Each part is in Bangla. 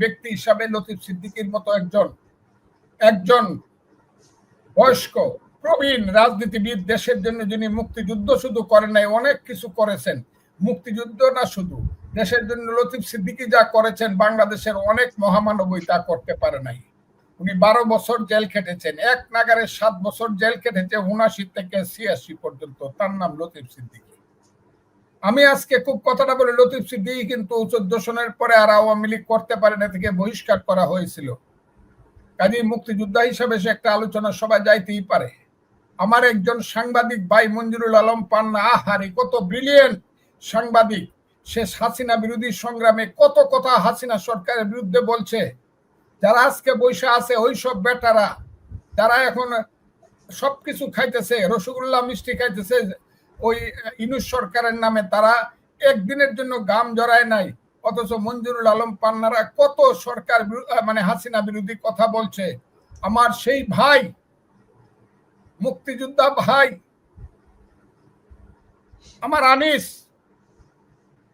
ব্যক্তি হিসাবে লতিফ সিদ্দিকির মতো একজন একজন বয়স্ক, প্রবীণ রাজনীতিবিদ দেশের জন্য যিনি মুক্তিযুদ্ধ শুধু করেন নাই, অনেক কিছু করেছেন। মুক্তিযুদ্ধ না শুধু, দেশের জন্য লতিফ সিদ্দিকি যা করেছেন, বাংলাদেশের অনেক মহামানবই তা করতে পারে নাই। উনি বারো বছর জেল খেটেছেন, এক নাগারে সাত বছর জেল খেটেছে উনাশি থেকে ছিয়াশি পর্যন্ত। তার নাম লতিফ সিদ্দিকি। আমি আজকে খুব কথাটা বলে লতিফ সিদ্দিকি কিন্তু চোদ্দ সনের পরে আর আওয়ামী লীগ করতে পারে না থেকে বহিষ্কার করা হয়েছিল। কাজী মুক্তিযোদ্ধা হিসাবে সে একটা আলোচনা সবাই যাইতেই পারে। আমার একজন সাংবাদিক ভাই মঞ্জুরুল আলম পান্না আহারি কত ব্রিলিয়েন্ট সাংবাদিক। সে হাসিনা বিরোধী সংগ্রামে কত কথা হাসিনা সরকারের বিরুদ্ধে বলছে। যারা আজকে বৈশা আছে ওই সব বেটারা, যারা এখন সবকিছু খাইতেছে, রসগোল্লা মিষ্টি খাইতেছে ওই ইনুস সরকারের নামে তারা একদিনের জন্য গাম জড়ায় নাই। অথচ মঞ্জুরুল আলম পান্নারা কত সরকার মানে হাসিনা বিরোধী কথা বলছে। আমার সেই ভাই, মুক্তিযোদ্ধা ভাই, আমার আনিস,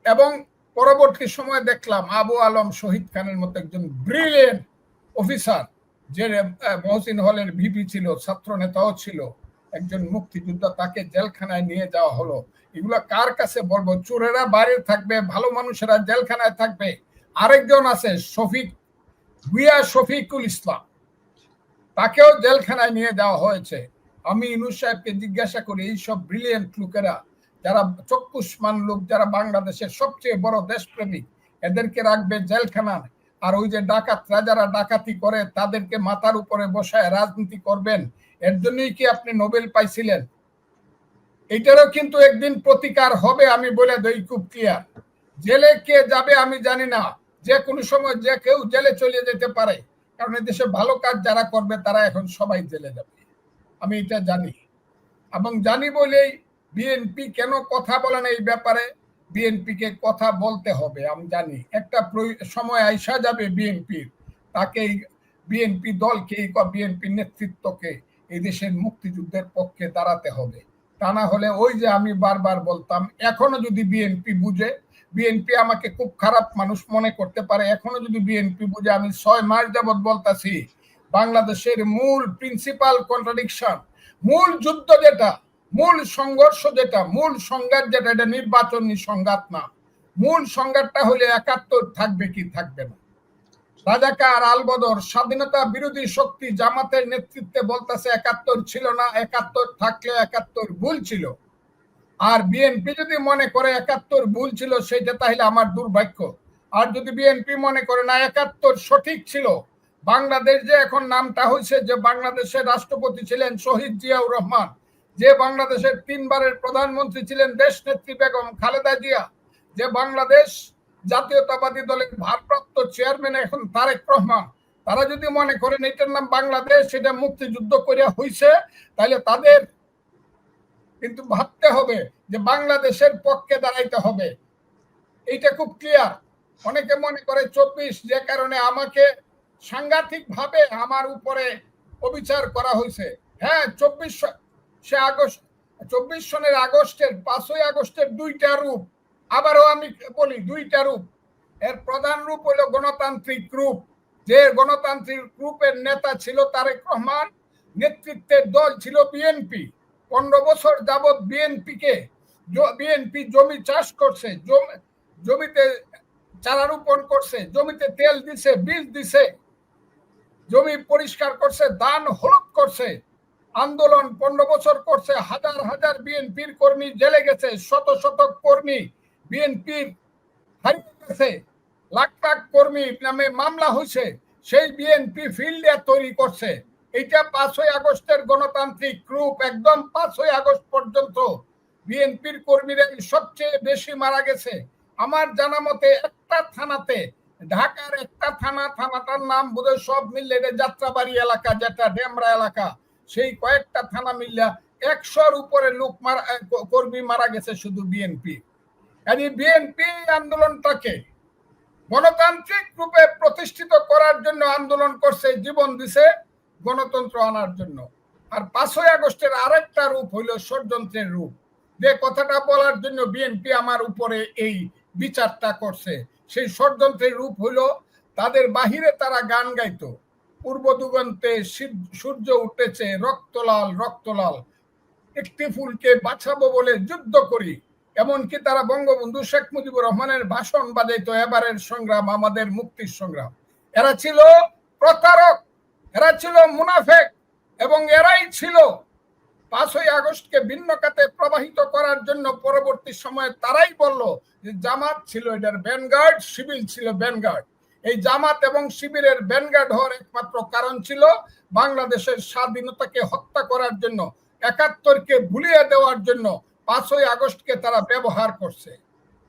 এবং পরবর্তী সময় দেখলাম আবু আলম শহীদ খানের মতো একজন ব্রিলিয়েন্ট অফিসার যে মহসিন হলের ভিপি ছিল ছাত্র নেতাও ছিল। একজন মুক্তিযোদ্ধা তাকে জেলখানায় নিয়ে যাওয়া হলো। এগুলো কার কাছে বলব? চোরেরা বাইরে থাকবে, ভালো মানুষেরা জেলখানায় থাকবে। আরেকজন আছে, শফিক ভুইয়া শফিকুল ইসলাম। তাকেও জেলখানায় নিয়ে যাওয়া হয়েছে। আমি ইনু সাহেবকে জিজ্ঞাসা করি এইসব ব্রিলিয়েন্ট লোকেরা, যারা চক্ষুষ্মান লোক, যারা বাংলাদেশের সবচেয়ে বড় দেশপ্রেমিক, এদেরকে রাখবে জেলখানায়? আর ওই যে ডাকাতরা যারা ডাকাতি করে, তাদেরকে মাথার উপরে বসায় রাজনীতি করবেন। এর জন্যই কি আপনি নোবেল পাইছিলেন? এটারও কিন্তু একদিন প্রতিকার হবে, আমি বলে দই খুব ক্লিয়ার জেলে কে যাবে আমি জানি না। যে কোনো সময় যে কেউ জেলে চলে যেতে পারে। কারণ দেশে ভালো কাজ যারা করবে, তারা এখন সবাই জেলে যাবে। আমি এটা জানি। এবং জানি বলেই বিএনপি কেন কথা বলেন এই ব্যাপারে? বিএনপিকে কথা বলতে হবে, আমি জানি। একটা সময় আইসা যাবে বিএনপির। তাকে বিএনপি দলকে বিএনপি নেতৃত্বকে এই দেশের মুক্তিযুদ্ধের পক্ষে দাঁড়াতে হবে। তা না হলে ওই যে আমি বারবার বলতাম, এখনও যদি বিএনপি বুঝে, বিএনপি আমাকে খুব খারাপ মানুষ মনে করতে পারে, এখনও যদি বিএনপি বুঝে, আমি ছয় মাস যাবৎ বলতাছি, বাংলাদেশের মূল প্রিন্সিপাল কন্ট্রাডিকশন মূল যুদ্ধ যেটা মূল সংঘর্ষ যেটা, মূল সংঘাত যেটা, এটা নির্বাচনী সংঘাত না। মূল সংঘাতটা হলে একাত্তর থাকবে কি থাকবে না। রাজাকার আলবদর স্বাধীনতা বিরোধী শক্তি জামাতের নেতৃত্বে বলতেছে একাত্তর ছিল না, একাত্তর থাকলে একাত্তর ভুল ছিল। আর বিএনপি যদি মনে করে একাত্তর ভুল ছিল, সেটা তাহলে আমার দুর্ভাগ্য। আর যদি বিএনপি মনে করে না, একাত্তর সঠিক ছিল, বাংলাদেশ যে এখন নামটা হয়েছে যে বাংলাদেশের রাষ্ট্রপতি ছিলেন শহীদ জিয়াউর রহমান যে বাংলাদেশের তিনবারের প্রধানমন্ত্রী ছিলেন দেশ নেত্রী বেগম খালেদা জিয়া, যে বাংলাদেশ জাতীয়তাবাদী দলের ভারপ্রাপ্ত চেয়ারম্যান এখন তারেক রহমান, তারা যদি মনে করেন এটার নাম বাংলাদেশ, সেটা মুক্তিযুদ্ধ করিয়া হইছে তাহলে তাদের কিন্তু ভাবতে হবে যে বাংলাদেশের পক্ষে দাঁড়াইতে হবে। এইটা খুব ক্লিয়ার অনেকে মনে করে চব্বিশ, যে কারণে আমাকে সাংঘাতিক ভাবে আমার উপরে অবিচার করা হয়েছে হ্যাঁ চব্বিশ সে আগস্ট, চব্বিশ সনের আগস্টের, পাঁচই আগস্টের দুইটা রূপ। আবারও আমি বলি, দুইটা রূপ। এর প্রধান রূপ হলো গণতান্ত্রিক রূপ। যে গণতান্ত্রিক রূপের নেতা ছিল তারেক রহমান, নেতৃত্বের দল ছিল বিএনপি। পনেরো বছর যাবৎ বিএনপিকে বিএনপি জমি চাষ করছে জমিতে চারা রোপণ করছে, জমিতে তেল দিছে, বীজ দিছে, জমি পরিষ্কার করছে দান হলুদ করছে। আন্দোলন পনেরো বছর করছে, হাজার হাজার বিএনপির কর্মী জেলে গেছে, শত শত কর্মী বিএনপির হারিয়ে গেছে, লাখ লাখ কর্মী নামে মামলা হয়েছে, সেই বিএনপি ফিল্ডে তৈরি করছে। এটা পাঁচই আগস্টের গণতান্ত্রিক রূপ, একদম পাঁচই আগস্ট পর্যন্ত বিএনপির কর্মীরা সবচেয়ে বেশি মারা গেছে। আমার জানা মতে একটা থানাতে, ঢাকার একটা থানা, থানাটার নাম বোধহয় সব মিললে যাত্রাবাড়ি এলাকা, যেটা ডেমরা এলাকা। সেই কয়েকটা থানা মিল্লা একশোর উপরে লোক মারা কর্মী মারা গেছে শুধু বিএনপি বিএনপি আন্দোলনটাকে গণতান্ত্রিক রূপে প্রতিষ্ঠিত করার জন্য আন্দোলন করছে, জীবন দিছে গণতন্ত্র আনার জন্য। আর পাঁচই আগস্টের আরেকটা রূপ হইল ষড়যন্ত্রের রূপ। যে কথাটা বলার জন্য বিএনপি আমার উপরে এই বিচারটা করছে। সেই ষড়যন্ত্রের রূপ হইল, তাদের বাহিরে তারা গান গাইতো। পূর্ব দুগন্তে সূর্য- উঠেছে, রক্তলাল রক্তলাল। একটি ফুলকে বাঁচাবো বলে যুদ্ধ করি। এমনকি তারা বঙ্গবন্ধু শেখ মুজিবুর রহমানের ভাষণ বাজাইতো এবারের সংগ্রাম, আমাদের মুক্তির সংগ্রাম। এরা ছিল প্রতারক, এরা ছিল মুনাফেক, এবং এরাই ছিল পাঁচই আগস্টকে ভিন্ন খাতে প্রবাহিত করার জন্য পরবর্তী সময়ে তারাই বলল যে জামাত ছিল এটার ব্যানগার্ড সিভিল ছিল ব্যানগার্ড এই জামাত এবং শিবিরের ব্যানগার্ড হওয়ার একমাত্র কারণ ছিল বাংলাদেশের স্বাধীনতাকে হত্যা করার জন্য, একাত্তরকে ভুলিয়ে দেওয়ার জন্য পাঁচই আগস্টকে তারা ব্যবহার করছে।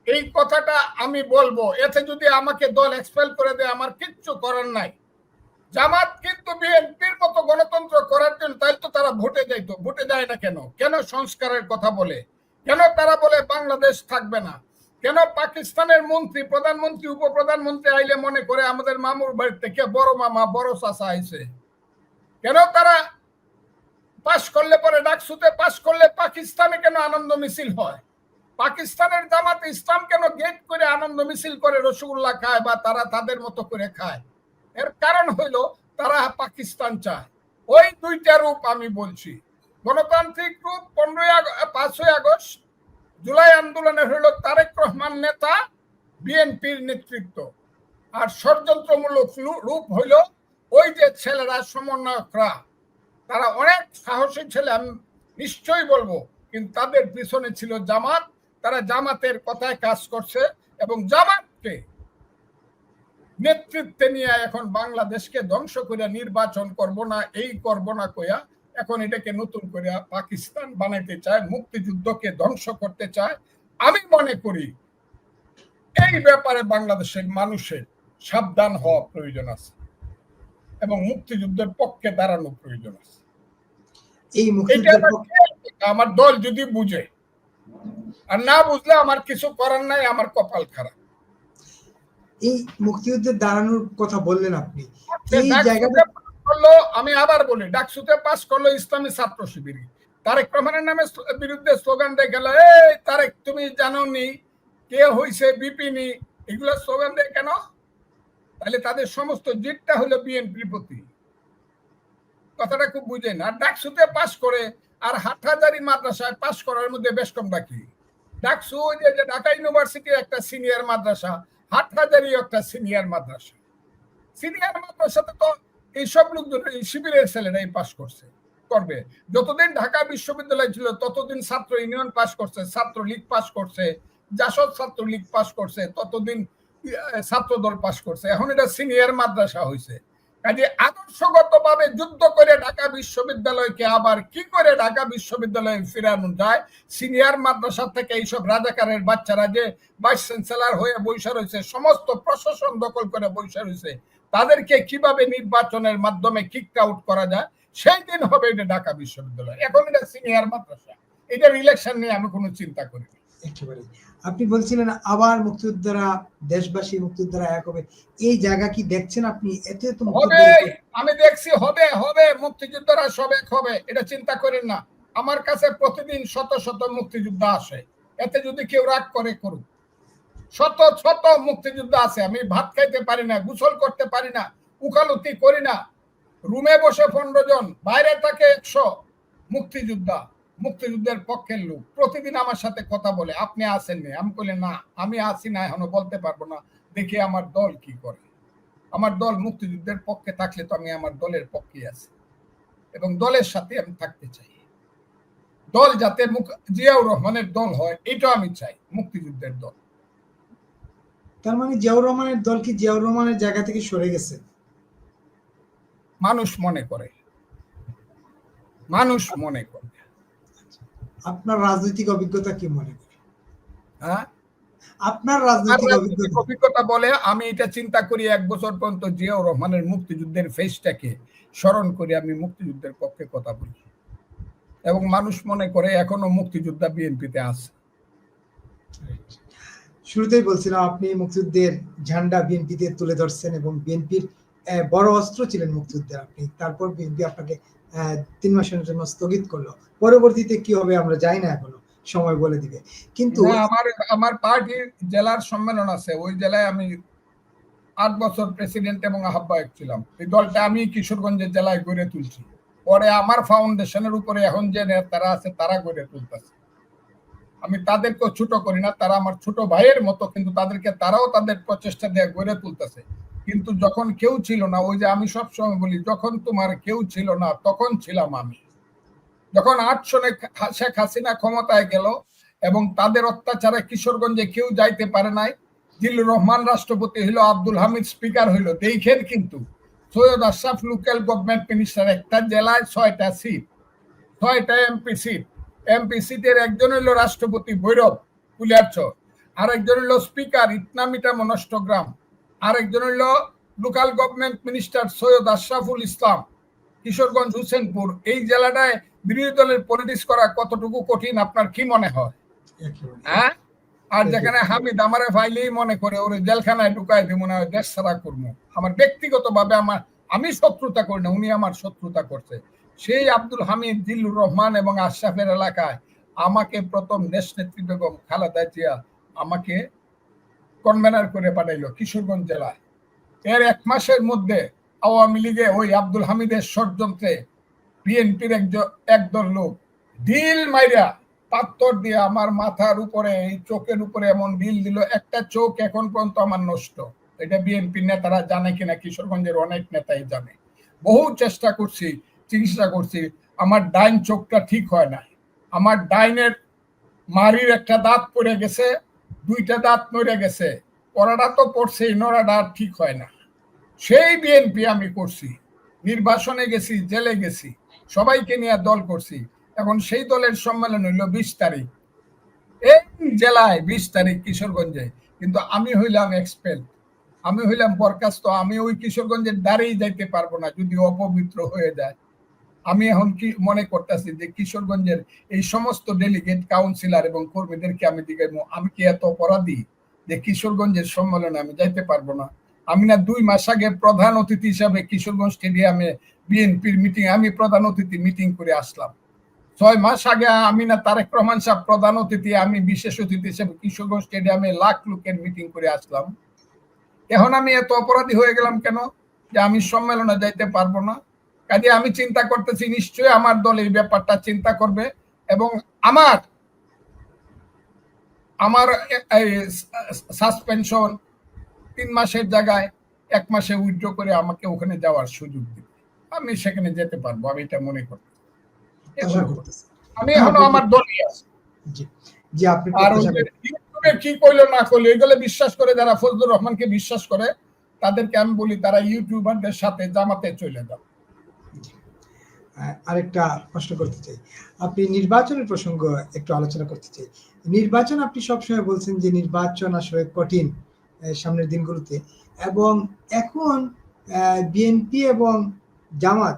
এই কথাটা আমি বলব, এতে যদি আমাকে দল এক্সপেল করে দেয়, আমার কিচ্ছু করার নাই। জামাত কিন্তু বিএনপির মতো গণতন্ত্র করার জন্য তাই তো তারা ভোটে যাইতো, ভোটে যায় না কেন? কেন সংস্কারের কথা বলে? কেন তারা বলে বাংলাদেশ থাকবে না? কেন পাকিস্তানের মন্ত্রী, প্রধানমন্ত্রী, উপপ্রধানমন্ত্রী আইলে মনে করে আমাদের মামুর বাড়ি থেকে বড় মামা, বড় চাষা আইছে? কেন তারা পাশ করলে পরে ডাকসুতে পাশ করলে পাকিস্তানে কেন আনন্দ মিছিল হয়? পাকিস্তানের জামাত ইসলাম কেন গেট করে আনন্দ মিছিল করে রসগোল্লা খায় বা তারা তাদের মতো করে খায়? এর কারণ হইল তারা পাকিস্তান চায়। ওই দুইটা রূপ আমি বলছি। গণতান্ত্রিক রূপ পনেরোই পাঁচই আগস্ট জুলাই আন্দোলনে হইল তারেক রহমান নেতা, বিএনপির নেতৃত্ব। আর ষড়যন্ত্রমূলক রূপ হইল ওই যে ছেলেরা, সমন্বয়করা। তারা অনেক সাহসী ছেলে, আমি নিশ্চয়ই বলব, কিন্তু তাদের পিছনে ছিল জামাত। তারা জামাতের কথায় কাজ করছে এবং জামাতকে নেতৃত্বে নিয়ে এখন বাংলাদেশকে ধ্বংস করে নির্বাচন করব না, এই করব না কইয়া এখন এটাকে নতুন করে পাকিস্তান বানাইতে চায় মুক্তিযুদ্ধকে ধ্বংস করতে চায় আমি মনে করি এই ব্যাপারে বাংলাদেশের মানুষের সাবধান হওয়া প্রয়োজন আছে এবং মুক্তিযুদ্ধের পক্ষে দাঁড়ানো প্রয়োজন আছে। আমার দল যদি বুঝে আর না বুঝলে আমার কিছু করার নাই আমার কপাল খারাপ। এই মুক্তিযুদ্ধের দাঁড়ানোর কথা বললেন আপনি। এই জায়গাটা করল, আমি আবার বলি, ডাকসুতে পাস করল ইসলামী ছাত্র শিবির। তারেক রহমানের নামে বিরুদ্ধে স্লোগান দিয়ে গেল, এই তারেক, তুমি জানো নি কে হইছে বিপিনি এগুলো স্লোগান দেয় কেন? তাহলে তাদের সমস্ত জিতটা হলো বিএনপির প্রতি। কথাটা খুব বুঝেন। আর ডাকসুতে পাস করে, আর হাটহাজারি মাদ্রাসায় পাস করার মধ্যে বেশ কম ডাকি ডাকসু যে ঢাকা ইউনিভার্সিটি একটা সিনিয়র মাদ্রাসা হাটহাজারি একটা সিনিয়র মাদ্রাসা। সিনিয়র মাদ্রাসাতে তো এইসব লোকজন এই শিবিরের ছেলেরা এই পাশ করছে, করবে। যতদিন ঢাকা বিশ্ববিদ্যালয় ছিল, ততদিন ছাত্র ইউনিয়ন পাস করছে ছাত্র লীগ পাশ করছে, জাসদ ছাত্র লীগ পাশ করছে, ততদিন ছাত্র দল পাস করছে। এখন এটা সিনিয়র মাদ্রাসা হয়েছে কাজে আদর্শগতভাবে যুদ্ধ করে ঢাকা বিশ্ববিদ্যালয়কে আবার কি করে ঢাকা বিশ্ববিদ্যালয়ে ফিরানো যায়? সিনিয়র মাদ্রাসা থেকে এইসব রাজাকারের বাচ্চারা যে ভাইস চ্যান্সেলর হয়ে বৈশা রয়েছে, সমস্ত প্রশাসন দখল করে বৈশা রয়েছে, তাদেরকে কীভাবে নির্বাচনের মাধ্যমে কিক আউট করা যায়? সেই দিন হবে এটা ঢাকা বিশ্ববিদ্যালয়। এখন এটা সিনিয়র মাদ্রাসা। এটার ইলেকশন নিয়ে আমি কোনো চিন্তা করি। একেবারে। আপনি বলছিলেন আবার মুক্তিযোদ্ধারা, দেশবাসী মুক্তিযোদ্ধারা এক হবে। এই জায়গা কি দেখছেন আপনি? এত এত হবে, আমি দেখছি, হবে হবে, মুক্তিযোদ্ধারা সবে হবে, এটা চিন্তা করেন না। আমার কাছে প্রতিদিন শত শত মুক্তিযোদ্ধা আসে। এতে যদি কেউ রাগ করে, করুক। শত শত মুক্তিযোদ্ধা আছে, আমি ভাত খাইতে পারি না, গোসল করতে পারি না, উকালতি করি না। রুমে বসে পনেরো জন, বাইরে থাকে একশো মুক্তিযোদ্ধা। মুক্তিযুদ্ধের পক্ষের লোক। প্রতিদিন আমার সাথে কথা বলে আপনি আসেননি আমি বলি না আমি আসি না এখনও বলতে পারব না। দেখি আমার দল কি করে। আমার দল মুক্তিযুদ্ধের পক্ষে থাকলে তো আমি আমার দলের পক্ষে আছি। এবং দলের সাথে আমি থাকতে চাই। দল যাতে জিয়াউর রহমানের দল হয় এটা আমি চাই মুক্তিযুদ্ধের দল। তার মানে জিয়াউর রহমানের দল কি জিয়াউর রহমানের জায়গা থেকে সরে গেছে? মানুষ মনে করে। মানুষ মনে করে। আপনার রাজনৈতিক অভিজ্ঞতা কি মনে করে? হ্যাঁ? আপনার রাজনৈতিক অভিজ্ঞতা? বলে আমি এটা চিন্তা করি এক বছর পর্যন্ত জিয়াউর রহমানের মুক্তিযুদ্ধের ফেসটাকে স্মরণ করে আমি মুক্তিযুদ্ধের পক্ষে কথা বলি এবং মানুষ মনে করে এখনও মুক্তিযোদ্ধা বিএনপিতে আছে। শুরুতেই বলছিলাম আপনি মুক্তিযুদ্ধের ঝান্ডা বিএনপিতে তুলে ধরছেন এবং বিএনপির বড় অস্ত্র ছিলেন মুক্তিযুদ্ধের আপনি। তারপর বিএনপি আপনাকে তিন মাসের জন্য স্থগিত করল। পরবর্তীতে কি হবে আমরা জানি না এখনও। সময় বলে দিবে। কিন্তু আমার আমার পার্টির জেলার সম্মেলন আছে। ওই জেলায় আমি আট বছর প্রেসিডেন্ট এবং আহ্বায়ক ছিলাম। এই দলটা আমি কিশোরগঞ্জের জেলায় গড়ে তুলছি। পরে আমার ফাউন্ডেশনের উপরে এখন যে নেতারা আছে, তারা গড়ে তুলতেছে। আমি তাদেরকেও ছোট করি না, তারা আমার ছোট ভাইয়ের মতো, কিন্তু তাদেরকে তারাও তাদের প্রচেষ্টা দিয়ে গড়ে তুলতেছে। কিন্তু যখন কেউ ছিল না, ওই যে আমি সবসময় বলি, যখন তোমার কেউ ছিল না, তখন ছিলাম আমি। যখন আট সনে শেখ হাসিনা ক্ষমতায় গেল এবং তাদের অত্যাচারে কিশোরগঞ্জে কেউ যাইতে পারে নাই, জিল্লুর রহমান রাষ্ট্রপতি হইল, আব্দুল হামিদ স্পিকার হইল, দেখেন কিন্তু Syed Ashraf local government minister একটা জেলায় ছয়টা সিট, ছয়টা এমপি সিট। এমপি সিটের একজন হইল রাষ্ট্রপতি ভৈরব কুলিয়ারচর আরেকজন হইল স্পিকার ইটনামিটা মনষ্টগ্রাম আরেকজন হইল local government minister Syed Ashraful Islam Kishoreganj Hossainpur. এই জেলাটায় বিরোধী দলের পলিটিক্স করা কতটুকু কঠিন আপনার কি মনে হয়। হ্যাঁ? আর যেখানে হামিদ আমারে ফাইলেই মনে করে ওরে জেলখানায় ঢুকাই দিব মনে হয় দেশ ছাড়া করব। আমার ব্যক্তিগত ভাবে আমার আমি শত্রুতা করি না উনি আমার শত্রুতা করছে। সেই আব্দুল হামিদ জিল্লুর রহমান এবং আশরাফের এলাকায় আমাকে প্রথম দেশ নেত্রী বেগম খালেদা জিয়া আমাকে কনভেনার করে পাঠাইলো কিশোরগঞ্জ জেলায়। এর এক মাসের মধ্যে আওয়ামী লীগে ওই আব্দুল হামিদের ষড়যন্ত্রে বিএনপির একদল লোক ডিল মাইরা পাত্তর দিয়ে আমার মাথার উপরে, এই চোখের উপরে এমন ডিল দিল, একটা চোখ এখন পর্যন্ত আমার নষ্ট। এটা বিএনপির নেতারা জানে কিনা, কিশোরগঞ্জের অনেক নেতাই জানে। বহু চেষ্টা করছি, চিকিৎসা করছি, আমার ডাইন চোখটা ঠিক হয় না আমার ডাইনের মারির একটা দাঁত পড়ে গেছে দুইটা দাঁত মরে গেছে। পড়াটা তো পড়ছেই, নড়াটা আর ঠিক হয় না। সেই বিএনপি আমি করছি। নির্বাসনে গেছি, জেলে গেছি। সবাইকে নিয়ে দল করছি। এখন সেই দলের সম্মেলন হইল বিশ তারিখ। এই জেলায় বিশ তারিখ কিশোরগঞ্জে। কিন্তু আমি হইলাম এক্সপেল আমি হইলাম বরখাস্ত। আমি ওই কিশোরগঞ্জের দ্বারেই যাইতে পারব না, যদি অপবিত্র হয়ে যায়। আমি এখন কি মনে করতেছি যে কিশোরগঞ্জের এই সমস্ত ডেলিগেট কাউন্সিলর এবং কর্মীদেরকে আমি দিকে আমি কি এত অপরাধী যে কিশোরগঞ্জের সম্মেলনে আমি যাইতে পারব না? আমি না দুই মাস আগে প্রধান অতিথি হিসাবে কিশোরগঞ্জ স্টেডিয়ামে বিএনপির মিটিং আমি প্রধান অতিথি মিটিং করে আসলাম। ছয় মাস আগে আমি না তারেক রহমান সাহেব প্রধান অতিথি, আমি বিশেষ অতিথি হিসেবে কিশোরগঞ্জ স্টেডিয়ামে লাখ লোকের মিটিং করে আসলাম। এখন আমি এত অপরাধী হয়ে গেলাম কেন? যে আমি সম্মেলনে যাইতে পারব না? কাজে আমি চিন্তা করতেছি নিশ্চয়ই আমার দল এই ব্যাপারটা চিন্তা করবে এবং আমার আমার সাসপেনশন তিন মাসের জায়গায় এক মাসে উইথড্র করে আমাকে ওখানে যাওয়ার সুযোগ দিবে। আমি সেখানে যেতে পারব আমি এটা মনে করি। আমি এখনও আমার দলই আছি। কি করল না করল এগুলো বিশ্বাস করে যারা ফজলুর রহমানকে বিশ্বাস করে তাদেরকে আমি বলি তারা ইউটিউবারদের সাথে জামাতে চলে যাও। আরেকটা প্রশ্ন করতে চাই। আপনি নির্বাচনের প্রসঙ্গ একটু আলোচনা করতে চাই। নির্বাচন আপনি সবসময় বলছেন যে নির্বাচন আসলে কঠিন সামনের দিনগুলোতে। এবং এখন বিএনপি এবং জামাত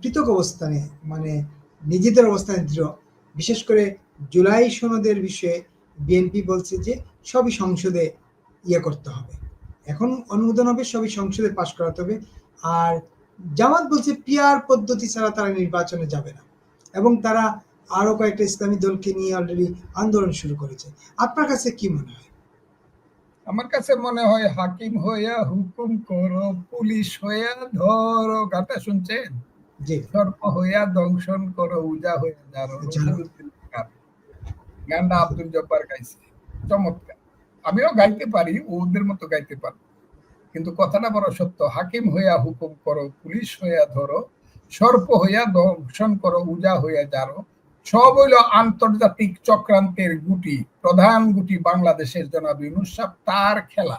পৃথক অবস্থানে মানে নিজেদের অবস্থানে দৃঢ়। বিশেষ করে জুলাই সনদের বিষয়ে বিএনপি বলছে যে সবই সংসদে ইয়ে করতে হবে। এখন অনুমোদন হবে, সবই সংসদে পাশ করাতে হবে। আর জামাত বলছে পিয়ার পদ্ধতি ছাড়া তারা নির্বাচনে যাবে না। এবং তারা আরও কয়েকটা ইসলামী দলকে নিয়ে অলরেডি আন্দোলন শুরু করেছে। আপনার কাছে কি মনে হয়? আমার কাছে মনে হয় হাকিম হইয়া হুকুম করো পুলিশ হইয়া ধরো গানটা শুনছেন? জি। সর্প হইয়া দংশন করো উজা হইয়া যারো। গানটা আব্দুল জব্বার গাইছে। চমৎকার। আমিও গাইতে পারি ওদের মতো গাইতে পারি কিন্তু কথাটা বড় সত্য হাকিম হইয়া হুকুম করো, পুলিশ হইয়া ধরো, সর্প হইয়া দংশন করো, উজা হইয়া যারো সব হইল আন্তর্জাতিক চক্রান্তের গুটি, প্রধান গুটি বাংলাদেশের জনাব ইউনুস তার খেলা।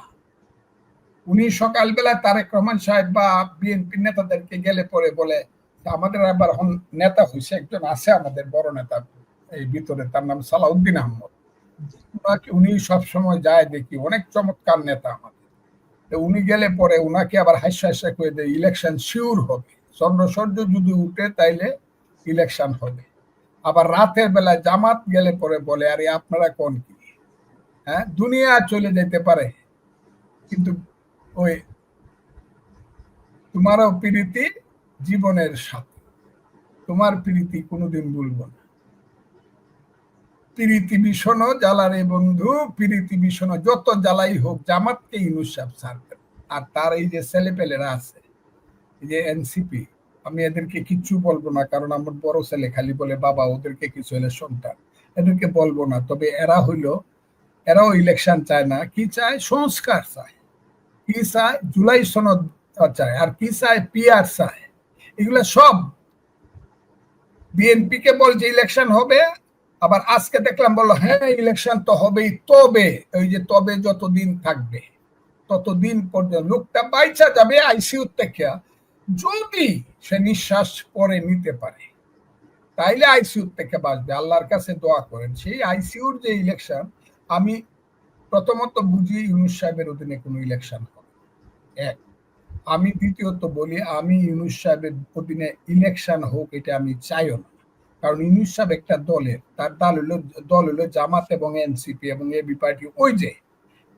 উনি সকালবেলা তারেক রহমান সাহেব বা বিএনপি নেতাদেরকে গেলে পরে বলে, আমাদের আবার নেতা হয়েছে একজন আছে আমাদের বড় নেতা, এই ভিতরে তার নাম সালাউদ্দিন আহমদ। উনি সবসময় যায় দেখি, অনেক চমৎকার নেতা আমাদের। উনি গেলে পরে উনাকে আবার হাস্য হাস্য করে দেয় ইলেকশন শিওর হবে। চন্দ্রসূর্য যদি উঠে তাইলে ইলেকশন হবে। আবার রাতের বেলা জামাত গেলে পরে বলে, আরে আপনারা কোন কি? হ্যাঁ দুনিয়া চলে যেতে পারে। কিন্তু ওই তোমারও প্রীতি জীবনের সাথে। তোমার প্রীতি কোনোদিন ভুলবো না। প্রীতি ভীষণ জ্বালারে বন্ধু, প্রীতি ভীষণ যত জ্বালাই হোক জামাতকে ইনুসাব ছাড়বেন আর তার এই যে ছেলেপেলেরা আছে, এই যে এনসিপি, আমি এদেরকে কিচ্ছু বলব না, কারণ আমার বড় ছেলে খালি বলে, বাবা, ওদেরকে কিছু হলে সন্তান। এদেরকে বলব না, তবে এরা হইল, এরাও ইলেকশন চায় না। কি চায়? সংস্কার চায়। কি চায়? জুলাই সনদ চায়। আর কি চায়? পিআর চায়। এগুলো সব বিএনপি কে বল যে ইলেকশন হবে আবার আজকে দেখলাম বলল হ্যাঁ ইলেকশন তো হবেই, তবে ওই যে তবে যতদিন থাকবে, ততদিন পর্যন্ত লোকটা বাইচা যাবে আইসিউ থেকে। যদি সে নিঃশ্বাস পরে নিতে পারে, তাইলে আইসিউ থেকে বাঁচবে। আল্লাহর কাছে দোয়া করেন। সেই আইসিউর যে ইলেকশন আমি প্রথমত বুঝি ইউনুস সাহেবের অধীনে কোনো ইলেকশন হবে এক, আমি দ্বিতীয়ত বলি, আমি ইউনুস সাহেবের অধীনে ইলেকশন হোক, এটা আমি চাইও না। কারণ ইউনুস সাহেব একটা দলের, তার দল হলো দল হলো জামাত এবং এনসিপি এবং এবি পার্টি ওই যে,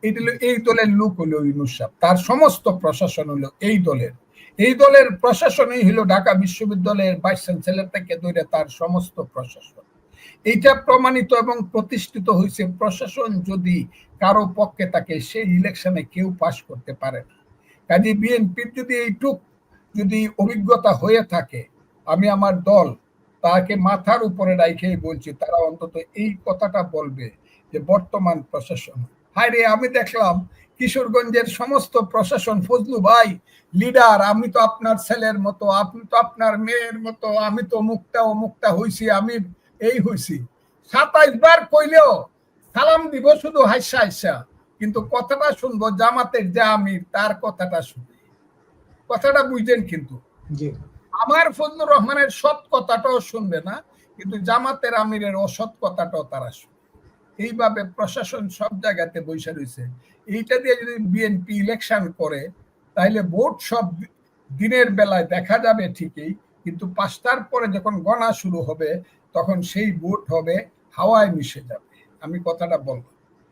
এটা এই দলের লোক হলো ইউনুস সাহেব। তার সমস্ত প্রশাসন হলো এই দলের। এই দলের প্রশাসনই হলো ঢাকা বিশ্ববিদ্যালয়ের ভাইস চ্যান্সেলর থেকে ধরে তার সমস্ত প্রশাসন। এইটা প্রমাণিত এবং প্রতিষ্ঠিত হয়েছে প্রশাসন যদি কারও পক্ষে থাকে, সেই ইলেকশনে কেউ পাশ করতে পারে না। কাজে বিএনপির যদি এইটুক যদি অভিজ্ঞতা হয়ে থাকে, আমি আমার দল তাকে মাথার উপরে রাইখেই বলছি, তারা অন্তত এই কথাটা বলবে যে বর্তমান প্রশাসন। হায় রে, আমি দেখলাম কিশোরগঞ্জের সমস্ত প্রশাসন, ফজলু ভাই, লিডার, আমি তো আপনার ছেলের মতো, আপনি তো আপনার মেয়ের মতো, আমি তো মুখটা ও মুখটা হইছি, আমি এই হইছি। সাতাইশ বার কইলেও সালাম দিব শুধু হাইসা হাইসা, কিন্তু কথাটা শুনব জামাতের যে আমির, তার কথাটা শুনি। কথাটা বুঝছেন কিন্তু। জি। আমার ফজলুর রহমানের সৎ কথাটাও শুনবে না, কিন্তু জামাতের আমিরের অসৎ কথাটাও তারা শুনবে। এইভাবে প্রশাসন সব জায়গাতে বৈশা রয়েছে। এইটা দিয়ে যদি বিএনপি ইলেকশন করে, তাহলে ভোট সব দিনের বেলায় দেখা যাবে ঠিকই, কিন্তু পাঁচটার পরে যখন গণা শুরু হবে, তখন সেই ভোট হবে হাওয়ায় মিশে যাবে। আমি কথাটা বলব।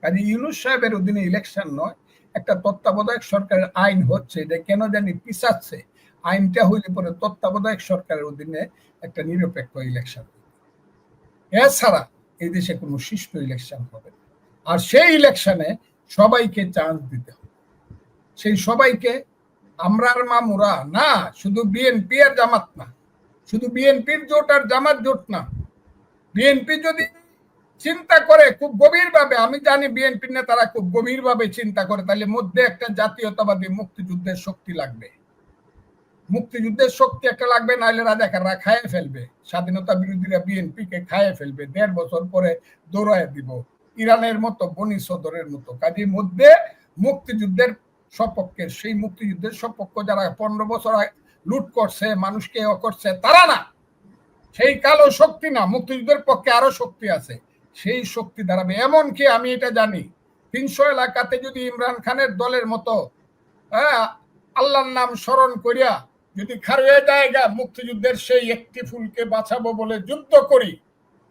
কাজে ইউনুস সাহেবের অধীনে ইলেকশন নয়, একটা তত্ত্বাবধায়ক সরকারের আইন হচ্ছে যে কেন জানি পিছাচ্ছে। আইনটা হইলে পরে তত্ত্বাবধায়ক সরকারের অধীনে একটা নিরপেক্ষ ইলেকশন এছাড়া এই দেশে কোনো সুষ্ঠু ইলেকশন হবে আর সেই ইলেকশনে সবাইকে চান্স দিতে হবে। সেই সবাইকে আমরার মামুরা না, শুধু বিএনপি আর জামাত না, শুধু বিএনপির জোট আর জামাত জোট না। বিএনপি যদি চিন্তা করে খুব গভীরভাবে, আমি জানি বিএনপির নেতারা খুব গভীরভাবে চিন্তা করে, তাহলে মধ্যে একটা জাতীয়তাবাদী মুক্তিযুদ্ধের শক্তি লাগবে। মুক্তিযুদ্ধের শক্তি একটা লাগবে নাহলে রাজাকাররা খায়ে ফেলবে। স্বাধীনতা বিরোধীরা বিএনপি কে খায়ে ফেলবে, দেড় বছর পরে দৌড়ায় দিব। ইরানের মতো বনি সদরের মতো। কাজের মধ্যে মুক্তিযুদ্ধের সপক্ষের সেই মুক্তিযুদ্ধের সপক্ষ যারা পনেরো বছর লুট করছে, মানুষকে এ করছে, তারা না। সেই কালো শক্তি না, মুক্তিযুদ্ধের পক্ষে আরও শক্তি আছে। সেই শক্তি দাঁড়াবে। এমনকি আমি এটা জানি, তিনশো এলাকাতে যদি ইমরান খানের দলের মতো হ্যাঁ আল্লাহর নাম স্মরণ করিয়া যদি খারুয়ে জায়গা মুক্তিযুদ্ধের সেই একটি ফুলকে বাঁচাবো বলে যুদ্ধ করি,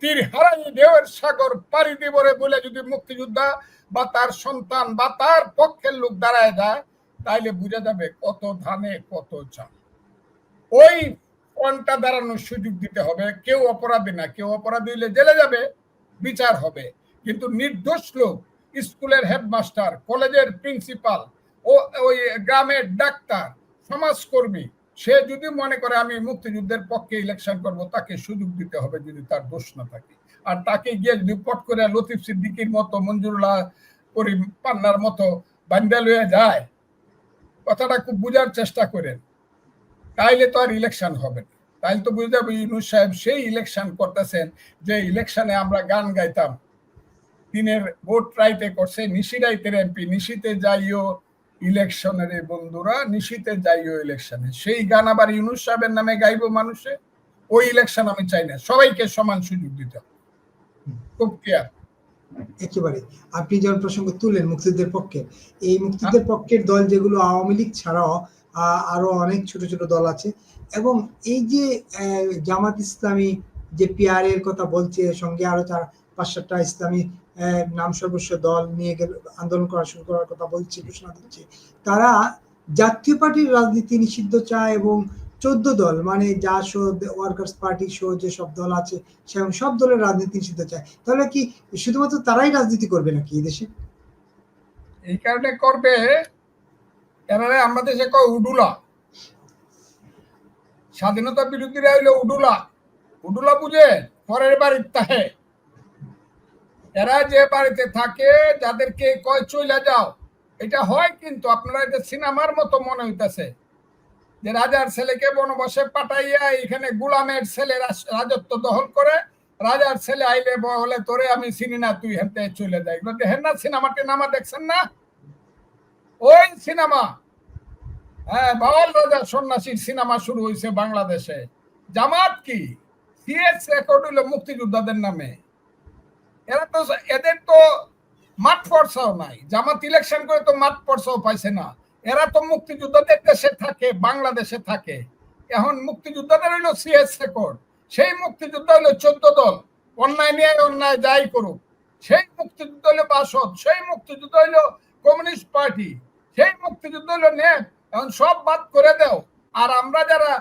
তীর হারাই ঢেউয়ের সাগর পাড়ি দিবরে বলে যদি মুক্তিযোদ্ধা বা তার সন্তান বা তার পক্ষের লোক দাঁড়ায় যায়, তাইলে বোঝা যাবে কত ধানে, কত চাল ওই পয়েন্টটা দাঁড়ানোর সুযোগ দিতে হবে। কেউ অপরাধী না, কেউ অপরাধী হলে জেলে যাবে, বিচার হবে। কিন্তু নির্দোষ লোক, স্কুলের হেডমাস্টার, কলেজের প্রিন্সিপাল ও ওই গ্রামের ডাক্তার, সমাজকর্মী সে যদি মনে করে আমি মুক্তিযুদ্ধের পক্ষে ইলেকশন করব, তাকে সুযোগ দিতে হবে যদি তার দোষ না থাকে। আর তাকে গিয়ে যদি পট করে লতিফ সিদ্দিকির মতো, মঞ্জুরুল্লাহ করিম পান্নার মতো বান্দা লইয়া যায়, কথাটা খুব বুঝার চেষ্টা করেন, তাইলে তো আর ইলেকশন হবে না। তাইলে তো বুঝতে যাবে ইউনুস সাহেব সেই ইলেকশন করতেছেন, যে ইলেকশনে আমরা গান গাইতাম। দিনের ভোট রাইতে করছে, নিশি রাইতের এমপি, নিশিতে যাইও ইলেকশনের এই বন্ধুরা, নিশিতে যাইও ইলেকশনে। সেই গান আবার ইউনুস সাহেবের নামে গাইব মানুষে, ওই ইলেকশন আমি চাই না। সবাইকে সমান সুযোগ দিতে হবে। খুব ক্লিয়ার একেবারে। আপনি যখন প্রসঙ্গ তুললেন মুক্তিযুদ্ধের পক্ষে, এই মুক্তিযুদ্ধের পক্ষের দল যেগুলো আওয়ামী লীগ ছাড়াও আরও অনেক ছোট ছোট দল আছে এবং এই যে জামাত ইসলামী যে পিআর কথা বলছে, সঙ্গে আরও চার, পাঁচ সাতটা ইসলামী নাম সর্বস্ব দল নিয়ে গেল, আন্দোলন করা শুরু করার কথা বলছে, ঘোষণা দিচ্ছে। তারা জাতীয় পার্টির রাজনীতি নিষিদ্ধ চায় এবং চোদ্দ দল মানে যা শো ওয়ার্কার্স পার্টি শো যে সব দল আছে, সেরকম সব দলের রাজনীতি নিষিদ্ধ চায়। তাহলে কি শুধুমাত্র তারাই রাজনীতি করবে নাকি দেশে? এই কারণে করবে এনারে আমরা দেশে কয় উডুলা। স্বাধীনতা বিরোধীরা হইল উডুলা। উডুলা বুঝে পরের বাড়ির তাহে এরা যে বাড়িতে থাকে, যাদেরকে কয়, চইলা যাও। এটা হয় কিন্তু আপনারা এটা সিনেমার মতো মনে হইতেছে। যে রাজার ছেলেকে বনবাসে পাঠাইয়া এখানে গুলামের ছেলে রাজত্ব দখল করে, রাজার ছেলে আইলে বলে, তোরে আমি চিনি না, তুই হেনতে চলে যাই এগুলো দেখেন না সিনেমাটি নামা দেখছেন না? ওই সিনেমা। হ্যাঁ বাওয়াল রাজা সন্ন্যাসীর সিনেমা শুরু হয়েছে বাংলাদেশে। জামাত কি? সিএস রেকর্ড হইল মুক্তিযোদ্ধাদের নামে। এরা তো এদের তো মাঠ পর্সাও নাই। জামাত ইলেকশন করে তো মাঠ পর্সাও পাইছে না। এরা তো মুক্তিযোদ্ধাদের দেশে থাকে, বাংলাদেশে থাকে। এখন মুক্তিযোদ্ধাদের হইল সিএস রেকর্ড সেই মুক্তিযোদ্ধা হইল চোদ্দ দল। অন্যায় নিয়ে অন্যায় যাই করুক। সেই মুক্তিযুদ্ধ হইল বাসদ। সেই মুক্তিযুদ্ধ হইল কমিউনিস্ট পার্টি। সেই মুক্তিযুদ্ধ হইল নেট। এখন সব বাদ করে দাও। আর আমরা যারা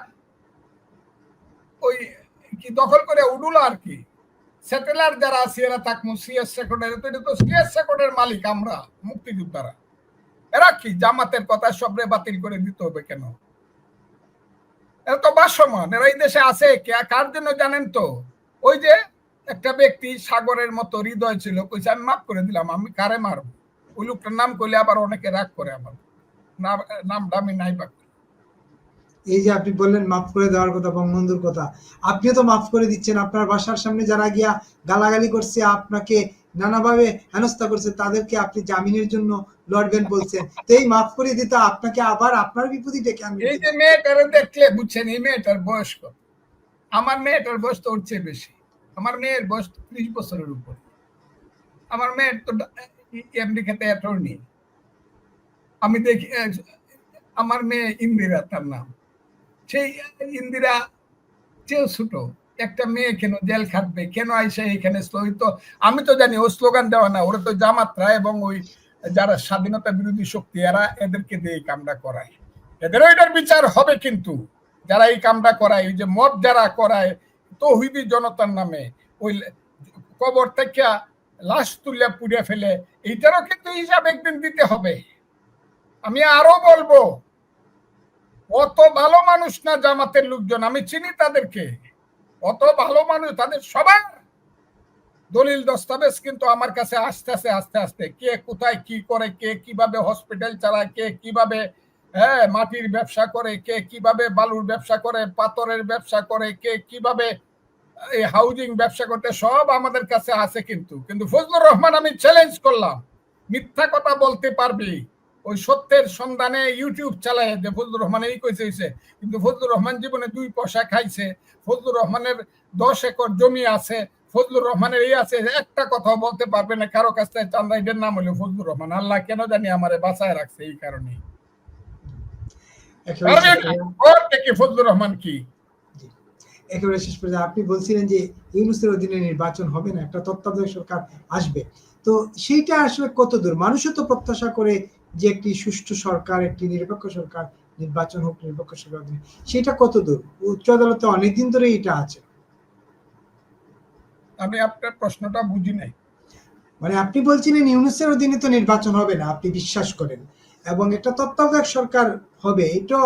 ওই কি দখল করে উডুল আর কি। সেটেলার যারা আছি, এরা থাকব সিএস সেক্রেটারি তো এটা তো সিএস সেক্রেটারির মালিক আমরা, মুক্তিযোদ্ধারা। এরা কি? জামাতের কথা সবরে বাতিল করে দিতে হবে কেন? এরা তো বাসমান, এরা এই দেশে আছে কার জন্য জানেন তো? ওই যে একটা ব্যক্তি সাগরের মতো হৃদয় ছিল, কইছে, আমি মাফ করে দিলাম, আমি কারে মারব? ওই লোকটার নাম করলে আবার অনেকে রাগ করে আমার নাম আমি নাই পাক এই যে আপনি বললেন মাফ করে দেওয়ার কথা বঙ্গবন্ধুর কথা আপনিও তো মাফ করে দিচ্ছেন। আপনার বাসার সামনে যারা গিয়া গালাগালি করছে আপনাকে নানাভাবে হেনস্থা করছে তাদেরকে আপনি জামিনের জন্য লড়বেন বলছেন। তো এই মাফ করে দিতে আপনাকে আবার আপনার বিপদই ডেকে আনবে এই যে মেয়েটারে দেখলে বুঝছেন এই মেয়েটার বয়স কত? আমার মেয়েটার বয়স তো ওর চেয়ে বেশি। আমার মেয়ের বয়স ত্রিশ বছরের উপর। আমার মেয়ের তো আমেরিকাতে অ্যাটর্নি আমি দেখি আমার মেয়ে ইন্দিরা তার নাম। সেই ইন্দিরা চেয়েও ছোট। একটা মেয়ে কেন জেল খাটবে? কেন আইসে এখানে তো আমি তো জানি, ও স্লোগান দেওয়া না, ওরা তো জামাতরা এবং ওই যারা স্বাধীনতা বিরোধী শক্তি, এরা এদেরকে দিয়ে এই কামটা করায়। এদেরও এটার বিচার হবে কিন্তু। যারা এই কামটা করায় ওই যে মদ যারা করায়, তৌহিদি জনতার নামে, ওই কবর থেকে লাশ তুলে পুড়ে ফেলে, এইটারও কিন্তু হিসাব একদিন দিতে হবে। আমি আরও বলব অত ভালো মানুষ না জামাতের লোকজন, আমি চিনি তাদেরকে। অত ভালো মানুষ, তাদের সবার দলিল দস্তাবেজ কিন্তু আমার কাছে আস্তে আস্তে আস্তে আস্তে। কে কোথায় কি করে, কে কীভাবে হসপিটাল চালায়, কে কীভাবে হ্যাঁ মাটির ব্যবসা করে, কে কীভাবে বালুর ব্যবসা করে, পাথরের ব্যবসা করে, কে কীভাবে এই হাউজিং ব্যবসা করতে, সব আমাদের কাছে আছে কিন্তু। কিন্তু ফজলুর রহমান, আমি চ্যালেঞ্জ করলাম। মিথ্যা কথা বলতে পারবি। ওই সত্যের সন্ধানে ইউটিউব চালায় যে ফজলুর রহমান এই কইছে হইছে। কিন্তু ফজলুর রহমান জীবনে দুই পয়সা খাইছে। ফজলুর রহমানের দশ একর জমি আছে ফজলুর রহমানের এই আছে একটা কথা বলতে পারবে না। কারও কাছ থেকে চান্দাইদের নাম হলো ফজলুর রহমান। আল্লাহ কেন জানি আমারে বাঁচায় রাখছে এই কারণে ফজলুর রহমান কি? একেবারে শেষ পর্যায়ে আপনি বলছিলেন যে ইউনুসের অধীনে নির্বাচন হবে না একটা তত্ত্বাবধায়ক সরকার আসবে। তো সেইটা আসলে কত দূর মানুষও তো প্রত্যাশা করে যে একটি সুষ্ঠু সরকার একটি নিরপেক্ষ সরকার নির্বাচন হোক নিরপেক্ষ সরকার সেটা কত দূর? উচ্চ আদালতে অনেকদিন ধরে এটা আছে। আমি আপনার প্রশ্নটা বুঝি নাই। মানে আপনি বলছিলেন ইউনুসের অধীনে তো নির্বাচন হবে না আপনি বিশ্বাস করেন। এবং এটা তত্ত্বাবধায়ক সরকার হবে এটা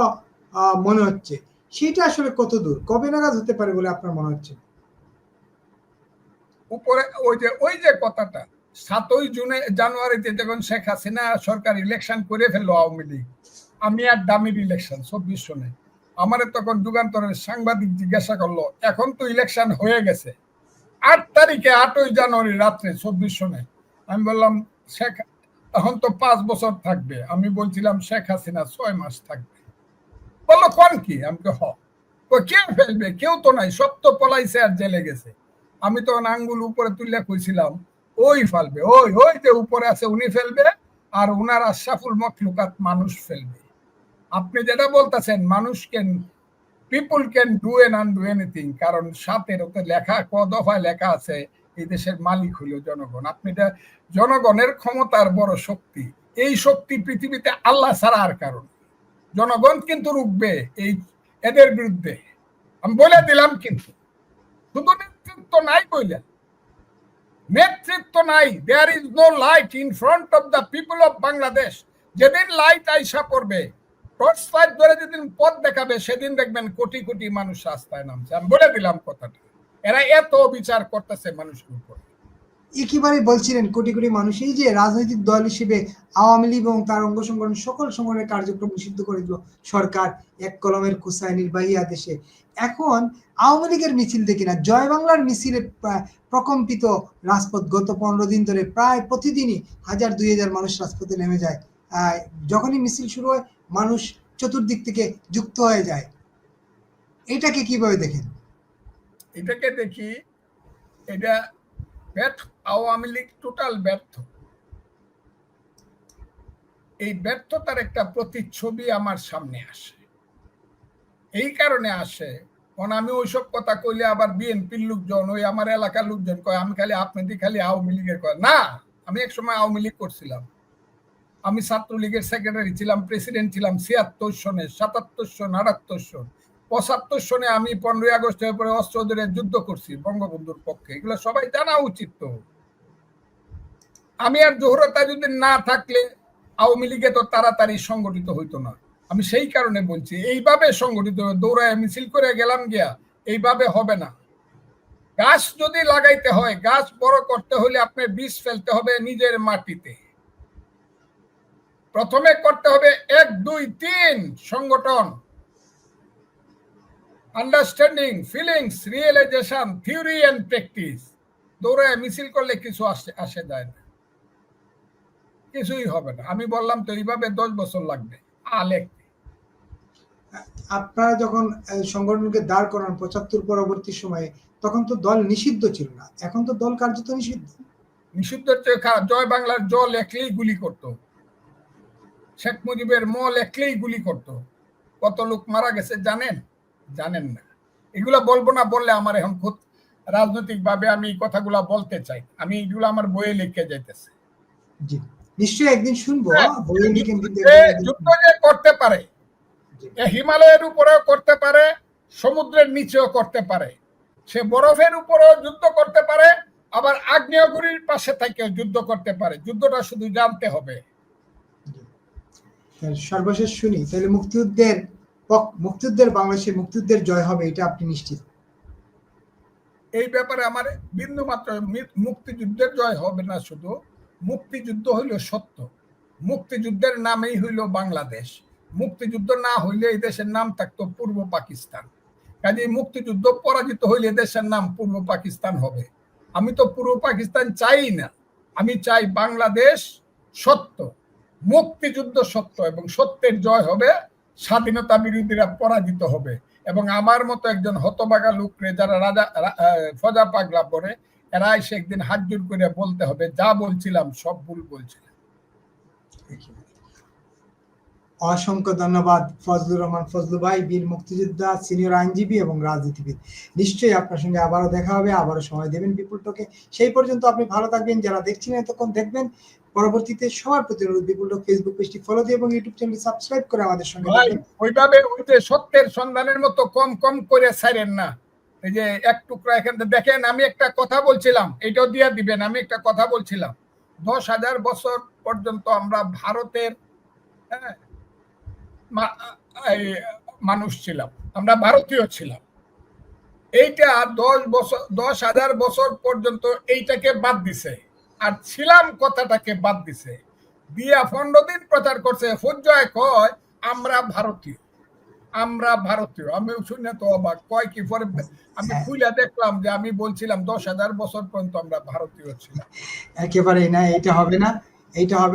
মনে হচ্ছে। সেটা আসলে কত দূর? কবে নাগাদ হতে পারে বলে আপনার মনে হচ্ছে? উপরে ওই যে ওই যে কথাটা সাতই জুনে, জানুয়ারিতে যখন শেখ হাসিনা সরকার ইলেকশন করে ফেলল আওয়ামী লীগ, আমি আর দামির ইলেকশন চব্বিশ সনে আমার তখন যুগান্তরের সাংবাদিক জিজ্ঞাসা করল, এখন তো ইলেকশন হয়ে গেছে। আট তারিখে, আটই জানুয়ারি রাত্রে চব্বিশ সনে আমি বললাম, শেখ, এখন তো পাঁচ বছর থাকবে। আমি বলছিলাম, শেখ হাসিনা ছয় মাস থাকবে। বলল, কোন কি? আমি তো হ। কে ফেলবে? কেউ তো নাই, সব তো পলাইছে আর জেলে গেছে। আমি তখন আঙ্গুল উপরে তুলে কইছিলাম ওই ফেলবে, ওই ওই যে উপরে আছে উনি ফেলবে আর উনার আশাফুল মখলুকাত মানুষ ফেলবে। আপনি যেটা বলতেছেন, মানুষ can people can do and undo anything কারণ সাতের ওতে লেখা, ক দফায় লেখা আছে, এই দেশের মালিক হইল জনগণ। আপনি এটা, জনগণের ক্ষমতার বড় শক্তি। এই শক্তি পৃথিবীতে আল্লাহ ছাড়া আর কারণ জনগণ কিন্তু রুখবে এই, এদের বিরুদ্ধে। আমি বলে দিলাম কিন্তু। শুধু নেতৃত্ব নাই বইলেন নেতৃত্ব নাই there is no light in front of the people of Bangladesh যেদিন লাইট আইসা পড়বে টর্চ লাইট ধরে যেদিন পথ দেখাবে, সেদিন দেখবেন কোটি কোটি মানুষ রাস্তায় নামছে। আমি বলে দিলাম কথাটা, এরা এত বিচার করতেছে মানুষের উপর। একেবারে বলছিলেন কোটি কোটি মানুষ, এই যে রাজনৈতিক দল হিসেবে আওয়ামী লীগ এবং তার অঙ্গ সংগঠন সকল সংগঠনের কার্যক্রম নিষিদ্ধ করে দিল সরকার, এক কলমের কুসায় নির্বাহী আদেশে। এখন আওয়ামী লীগের মিছিল দেখি না। জয় বাংলার মিছিলে প্রা- প্রকম্পিত রাজপথ গত পনেরো দিন ধরে প্রায় প্রতিদিনই হাজার দুই হাজার মানুষ রাজপথে নেমে যায়। যখনই মিছিল শুরু হয়, মানুষ চতুর্দিক থেকে যুক্ত হয়ে যায়। এটাকে কীভাবে দেখেন? এটাকে দেখি, এটা ব্যর্থ, আওয়ামী লীগ টোটাল ব্যর্থ। এই ব্যর্থতার একটা প্রতিচ্ছবি আমার সামনে আসে। এই কারণে আসে। কারণ আমি ওইসব কথা কইলে আবার বিএনপির লোকজন, ওই আমার এলাকার লোকজন কয়, আমি খালি আপনাদের খালি আওয়ামী লীগের কয়। না, আমি এক সময় আওয়ামী লীগ করছিলাম। আমি ছাত্রলীগের সেক্রেটারি ছিলাম প্রেসিডেন্ট ছিলাম ছিয়াত্তর সনে, সাতাত্তর সন, আটাত্তর সন। পঁচাত্তর সনে আমি পনেরোই আগস্টের পরে অস্ত্র ধরে যুদ্ধ করছি বঙ্গবন্ধুর পক্ষে। এগুলো সবাই জানা উচিত তো। আমি আর জোহরতা যদি না থাকলে আওয়ামী লীগে তো তাড়াতাড়ি সংগঠিত হইতো না। আমি সেই কারণে বলছি, এইভাবে সংগঠিত দৌড়ায় মিছিল করে গেলাম গিয়া, এইভাবে হবে না। গাছ যদি লাগাইতে হয়, গাছ বড় করতে হলে আপনার বীজ ফেলতে হবে নিজের মাটিতে। প্রথমে করতে হবে এক, দুই, তিন সংগঠন। Understanding feelings realization theory and practice দৌড়ায় মিছিল করলে কিছু আসে আসে যায় না। কিছুই হবে না। আমি বললাম তো এইভাবে দশ বছর লাগবে। আলেখ আপনারা যখন সংগঠনকে দাঁড় করান পঁচাত্তর পরবর্তী সময়ে তখন তো দল নিষিদ্ধ ছিল না। এখন তো দল কার্যত নিষিদ্ধ। নিষিদ্ধ জয় বাংলার জল একলেই গুলি করত। শেখ মুজিবের মল একলেই গুলি করত। কত লোক মারা গেছে জানেন? জানেন না। এগুলা বলব না বললে আমার এখন খুব রাজনৈতিক ভাবে আমি এই কথাগুলা বলতে চাই। আমি এগুলো আমার বইয়ে লিখে যাইতেছে। জি। নিশ্চয়ই একদিন শুনব হ্যাঁ, বইয়ে লিখে নিতে যে যুদ্ধ যে করতে পারে হিমালয়ের উপরেও করতে পারে সমুদ্রের নিচেও করতে পারে। সে বরফের উপরেও যুদ্ধ করতে পারে আবার আগ্নেয়গিরির পাশে থেকেও যুদ্ধ করতে পারে। যুদ্ধটা শুধু জানতে হবে। সর্বশেষ শুনি। তাহলে মুক্তিযুদ্ধের মুক্তিযুদ্ধের বাংলাদেশের মুক্তিযুদ্ধের জয় হবে এটা আপনি নিশ্চিত? এই ব্যাপারে আমার বিন্দু মাত্র মুক্তিযুদ্ধের জয় হবে না শুধু। মুক্তিযুদ্ধ হইল সত্য। মুক্তিযুদ্ধের নামেই হইল বাংলাদেশ। মুক্তিযুদ্ধ না হইলে এই দেশের নাম থাকতো পূর্ব পাকিস্তান। কাজে মুক্তিযুদ্ধ পরাজিত হইলে দেশের নাম পূর্ব পাকিস্তান হবে। আমি তো পূর্ব পাকিস্তান চাই না। আমি চাই বাংলাদেশ সত্য, মুক্তিযুদ্ধ সত্য এবং সত্যের জয় হবে, স্বাধীনতা বিরোধীরা পরাজিত হবে এবং আমার মতো একজন হতবাগা লোকরে যারা রাজা ফজা পাগলা পরে, এরা এসে একদিন হাত জোর করে বলতে হবে, যা বলছিলাম সব ভুল বলছিলাম। অসংখ্য ধন্যবাদ ফজলুর রহমান ফজলু ভাই বীর মুক্তিযোদ্ধা সিনিয়র আইনজীবী এবং রাজনীতিবিদ। নিশ্চয়ই আপনার সঙ্গে আবারও দেখা হবে আবারও সময় দেবেন বিপুল টকে। সেই পর্যন্ত আপনি ভালো থাকবেন যারা দেখছেন এতক্ষণ দেখবেন। পরবর্তীতে সবার প্রতি অনুরোধ বিপুল টক ফেসবুক পেজটি ফলো দিয়ে এবং ইউটিউব চ্যানেল সাবস্ক্রাইব করে আমাদের সঙ্গে ওইভাবে ওই যে সত্যের সন্ধানের মতো কম কম করে ছাড়েন না। এই যে এক টুকরা এখান দেখেন আমি একটা কথা বলছিলাম এটাও দিয়ে দিবেন আমি একটা কথা বলছিলাম। দশ হাজার বছর পর্যন্ত আমরা ভারতের হ্যাঁ, মানুষ ছিলাম। আমরা ভারতীয় ছিলাম। এইটা দশ বছর দশ হাজার বছর পর্যন্ত এইটাকে বাদ দিছে। আর ছিলাম কথাটাকে বাদ দিছে। দিয়া পনেরো দিন প্রচার করছে ফুজয় কয় আমরা ভারতীয়। আমরা ভারতীয়। আমি শুনে তো অবাক। কয় কি পরে আমি খুলে দেখলাম যে আমি বলছিলাম দশ হাজার বছর পর্যন্ত আমরা ভারতীয় ছিলাম। একেবারেই না এটা হবে না। এইটা হবে